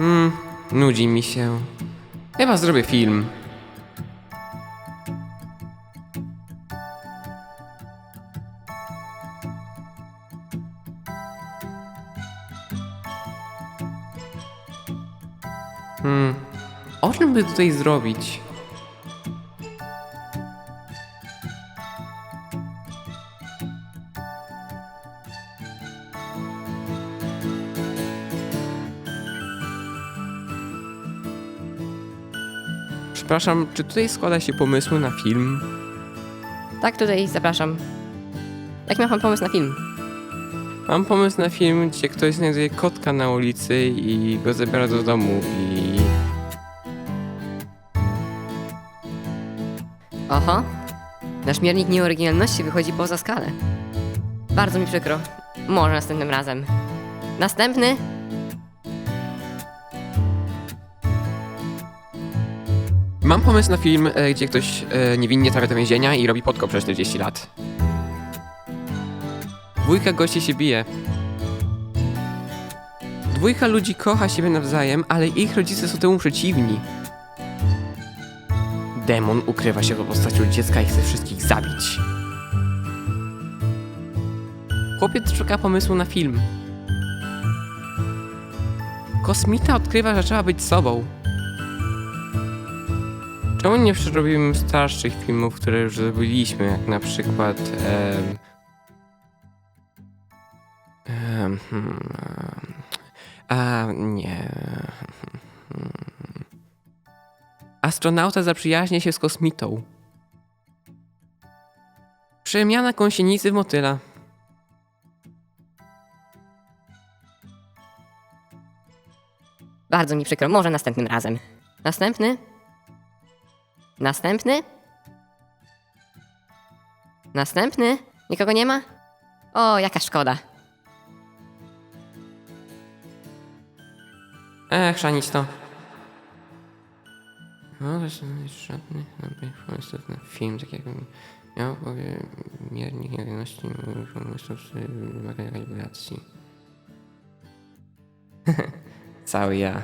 Mm, nudzi mi się. Chyba zrobię film. Hmm, o czym by tutaj zrobić? Przepraszam, czy tutaj składa się pomysły na film? Tak, tutaj zapraszam. Jak miał pan pomysł na film? Mam pomysł na film, gdzie ktoś znajduje kotka na ulicy i go zabiera do domu i... Oho. Nasz miernik nieoryginalności wychodzi poza skalę. Bardzo mi przykro. Może następnym razem. Następny? Mam pomysł na film, e, gdzie ktoś e, niewinnie trafia do więzienia i robi podkop przez 40 lat. Dwójka gości się bije. Dwójka ludzi kocha siebie nawzajem, ale ich rodzice są temu przeciwni. Demon ukrywa się pod postacią dziecka i chce wszystkich zabić. Chłopiec szuka pomysłu na film. Kosmita odkrywa, że trzeba być sobą. Czemu nie przerobimy starszych filmów, które już zrobiliśmy, jak na przykład... hmm, a nie... hmm. Astronauta zaprzyjaźnia się z kosmitą. Przemiana gąsienicy w motyla. Bardzo mi przykro. Może następnym razem. Następny? Następny? Następny? Nikogo nie ma? O, jaka szkoda. Ech, chrzanić to. No, to jest żadnych dobrych pomysłów na film, tak jakbym miał powie miernik niejedności pomysłów wymaga kalibracji. Cały ja.